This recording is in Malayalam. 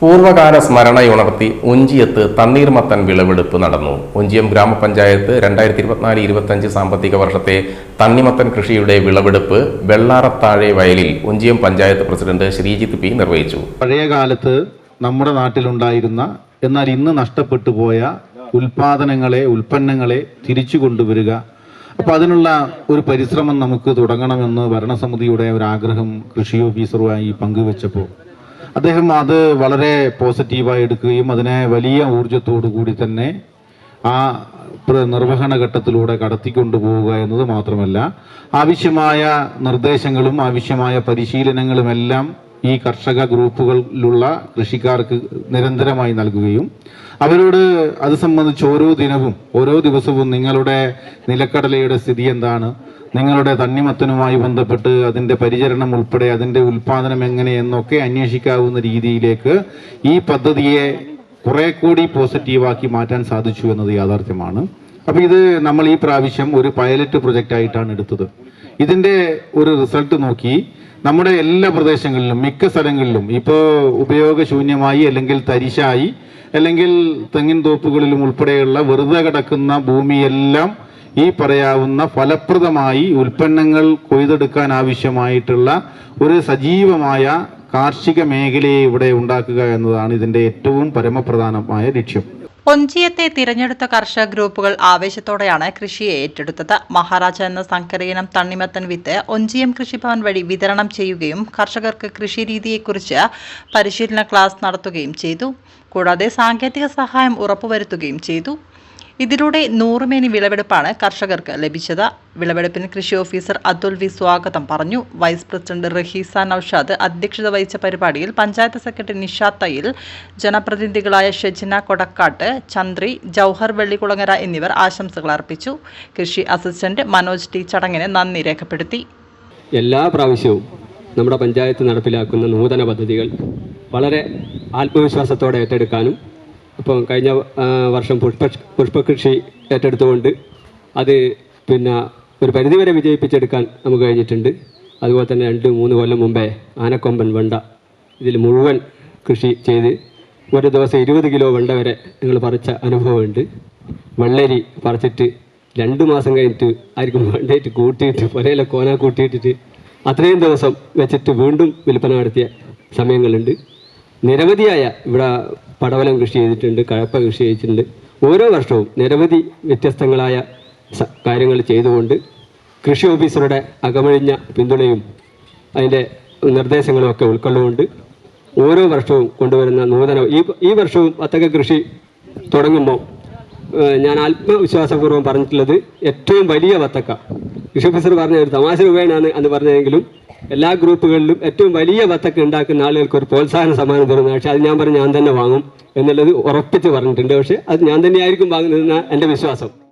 പൂർവകാല സ്മരണയുണർത്തി ഉഞ്ചിയത്ത് തണ്ണീർമത്തൻ വിളവെടുപ്പ് നടന്നു. ഉഞ്ചിയം ഗ്രാമപഞ്ചായത്ത് രണ്ടായിരത്തി ഇരുപത്തിനാല് ഇരുപത്തഞ്ച് സാമ്പത്തിക വർഷത്തെ തണ്ണിമത്തൻ കൃഷിയുടെ വിളവെടുപ്പ് വെള്ളാറത്താഴെ വയലിൽ ഉഞ്ചിയം പഞ്ചായത്ത് പ്രസിഡന്റ് ശ്രീജിത്ത് പി നിർവഹിച്ചു. പഴയ കാലത്ത് നമ്മുടെ നാട്ടിലുണ്ടായിരുന്ന എന്നാൽ ഇന്ന് നഷ്ടപ്പെട്ടു പോയ ഉൽപാദനങ്ങളെ ഉൽപ്പന്നങ്ങളെ തിരിച്ചു കൊണ്ടുവരിക. അപ്പം അതിനുള്ള ഒരു പരിശ്രമം നമുക്ക് തുടങ്ങണമെന്ന് ഭരണസമിതിയുടെ ഒരു ആഗ്രഹം കൃഷി ഓഫീസറുമായി പങ്കുവെച്ചപ്പോൾ അദ്ദേഹം അത് വളരെ പോസിറ്റീവായി എടുക്കുകയും അതിനെ വലിയ ഊർജത്തോടു കൂടി തന്നെ ആ നിർവഹണ ഘട്ടത്തിലൂടെ കടത്തിക്കൊണ്ടു പോവുക എന്നത് മാത്രമല്ല ആവശ്യമായ നിർദ്ദേശങ്ങളും ആവശ്യമായ പരിശീലനങ്ങളുമെല്ലാം ഈ കർഷക ഗ്രൂപ്പുകളിലുള്ള കൃഷിക്കാർക്ക് നിരന്തരമായി നൽകുകയും അവരോട് അത് സംബന്ധിച്ച് ഓരോ ദിനവും ഓരോ ദിവസവും നിങ്ങളുടെ നിലക്കടലയുടെ സ്ഥിതി എന്താണ്? നിങ്ങളുടെ തണ്ണിമത്തനുമായി ബന്ധപ്പെട്ട് അതിന്റെ പരിചരണം ഉൾപ്പെടെ അതിന്റെ ഉൽപാദനം എങ്ങനെയെന്നൊക്കെ അന്വേഷിക്കാവുന്ന രീതിയിലേക്ക് ഈ പദ്ധതിയെ കുറെ കൂടി പോസിറ്റീവാക്കി മാറ്റാൻ സാധിച്ചു എന്നത് യാഥാർത്ഥ്യമാണ്. അപ്പോൾ ഇത് നമ്മൾ ഈ പ്രാവശ്യം ഒരു പൈലറ്റ് പ്രൊജക്റ്റ് ആയിട്ടാണ് എടുത്തത്. ഇതിന്റെ ഒരു റിസൾട്ട് നോക്കി നമ്മുടെ എല്ലാ പ്രദേശങ്ങളിലും മിക്ക സ്ഥലങ്ങളിലും ഇപ്പോൾ ഉപയോഗശൂന്യമായി അല്ലെങ്കിൽ തരിശായി അല്ലെങ്കിൽ തെങ്ങിൻ തോപ്പുകളിലും ഉൾപ്പെടെയുള്ള വെറുതെ കിടക്കുന്ന ഭൂമിയെല്ലാം ഈ പറയാവുന്ന ഫലപ്രദമായി ഉൽപ്പന്നങ്ങൾ കൊയ്തെടുക്കാൻ ആവശ്യമായിട്ടുള്ള ഒരു സജീവമായ കാർഷിക മേഖലയെ ഇവിടെ ഉണ്ടാക്കുക എന്നതാണ് ഇതിന്റെ ഏറ്റവും പരമപ്രധാനമായ ലക്ഷ്യം. ഒഞ്ചിയത്തെ തിരഞ്ഞെടുത്ത കർഷക ഗ്രൂപ്പുകൾ ആവേശത്തോടെയാണ് കൃഷിയെ ഏറ്റെടുത്തത്. മഹാരാജ എന്ന സങ്കരയിനം തണ്ണിമത്തൻ വിത്ത് ഒഞ്ചിയം കൃഷിഭവൻ വഴി വിതരണം ചെയ്യുകയും കർഷകർക്ക് കൃഷി രീതിയെക്കുറിച്ച് പരിശീലന ക്ലാസ് നടത്തുകയും ചെയ്തു. കൂടാതെ സാങ്കേതിക സഹായം ഉറപ്പുവരുത്തുകയും ചെയ്തു. ഇതിലൂടെ നൂറുമേനി വിളവെടുപ്പാണ് കർഷകർക്ക് ലഭിച്ചത്. വിളവെടുപ്പിന് കൃഷി ഓഫീസർ അതുൽ വി സ്വാഗതം പറഞ്ഞു. വൈസ് പ്രസിഡന്റ് റഹീസ നൌഷാദ് അധ്യക്ഷത വഹിച്ച പരിപാടിയിൽ പഞ്ചായത്ത് സെക്രട്ടറി നിഷാത്തയിൽ ജനപ്രതിനിധികളായ ഷെജിന കൊടക്കാട്ട് ചന്ദ്രി ജൗഹർ വെള്ളിക്കുളങ്ങര എന്നിവർ ആശംസകൾ അർപ്പിച്ചു. കൃഷി അസിസ്റ്റന്റ് മനോജ് ടി ചടങ്ങിന് നന്ദി രേഖപ്പെടുത്തി. എല്ലാ പ്രാവശ്യവും നമ്മുടെ പഞ്ചായത്ത് നടപ്പിലാക്കുന്ന നൂതന പദ്ധതികൾ വളരെ ആത്മവിശ്വാസത്തോടെ ഏറ്റെടുക്കാനും ഇപ്പം കഴിഞ്ഞ വർഷം പുഷ്പ പുഷ്പകൃഷി ഏറ്റെടുത്തുകൊണ്ട് അത് പിന്നെ ഒരു പരിധിവരെ വിജയിപ്പിച്ചെടുക്കാൻ നമുക്ക് കഴിഞ്ഞിട്ടുണ്ട്. അതുപോലെ തന്നെ രണ്ട് മൂന്ന് കൊല്ലം മുമ്പേ ആനക്കൊമ്പൻ വെണ്ട ഇതിൽ മുഴുവൻ കൃഷി ചെയ്ത് ഒരു ദിവസം ഇരുപത് കിലോ വെണ്ട വരെ ഞങ്ങൾ പറിച്ച അനുഭവമുണ്ട്. വെള്ളരി പറിച്ചിട്ട് രണ്ട് മാസം കഴിഞ്ഞിട്ട് ആയിരിക്കും വെണ്ടയിട്ട് കൂട്ടിയിട്ട് പുരയിലെ കോന കൂട്ടിയിട്ടിട്ട് അത്രയും ദിവസം വെച്ചിട്ട് വീണ്ടും വിൽപ്പന നടത്തിയ സമയങ്ങളുണ്ട്. നിരവധിയായ ഇവിടെ പടവലം കൃഷി ചെയ്തിട്ടുണ്ട് കഴപ്പ കൃഷി ചെയ്തിട്ടുണ്ട്. ഓരോ വർഷവും നിരവധി വ്യത്യസ്തങ്ങളായ കാര്യങ്ങൾ ചെയ്തുകൊണ്ട് കൃഷി ഓഫീസറുടെ അകമഴിഞ്ഞ പിന്തുണയും അതിന്റെ നിർദ്ദേശങ്ങളും ഒക്കെ ഉൾക്കൊള്ളുകൊണ്ട് ഓരോ വർഷവും കൊണ്ടുവരുന്ന നൂതന ഈ ഈ വർഷവും വത്തക്ക കൃഷി തുടങ്ങുമ്പോൾ ഞാൻ ആത്മവിശ്വാസപൂർവം പറഞ്ഞിട്ടുള്ളത് ഏറ്റവും വലിയ വത്തക്ക. കൃഷി ഓഫീസർ പറഞ്ഞ ഒരു തമാശ രൂപേണാണ് എന്ന് പറഞ്ഞതെങ്കിലും എല്ലാ ഗ്രൂപ്പുകളിലും ഏറ്റവും വലിയ വത്തക്ക ഉണ്ടാക്കുന്ന ആളുകൾക്ക് ഒരു പ്രോത്സാഹന സമ്മാനം തരുന്ന പക്ഷേ അത് ഞാൻ പറഞ്ഞു ഞാൻ തന്നെ വാങ്ങും എന്നുള്ളത് ഉറപ്പിച്ച് പറഞ്ഞിട്ടുണ്ട്. പക്ഷേ അത് ഞാൻ തന്നെയായിരിക്കും വാങ്ങുന്നതെന്നാണ് എന്റെ വിശ്വാസം.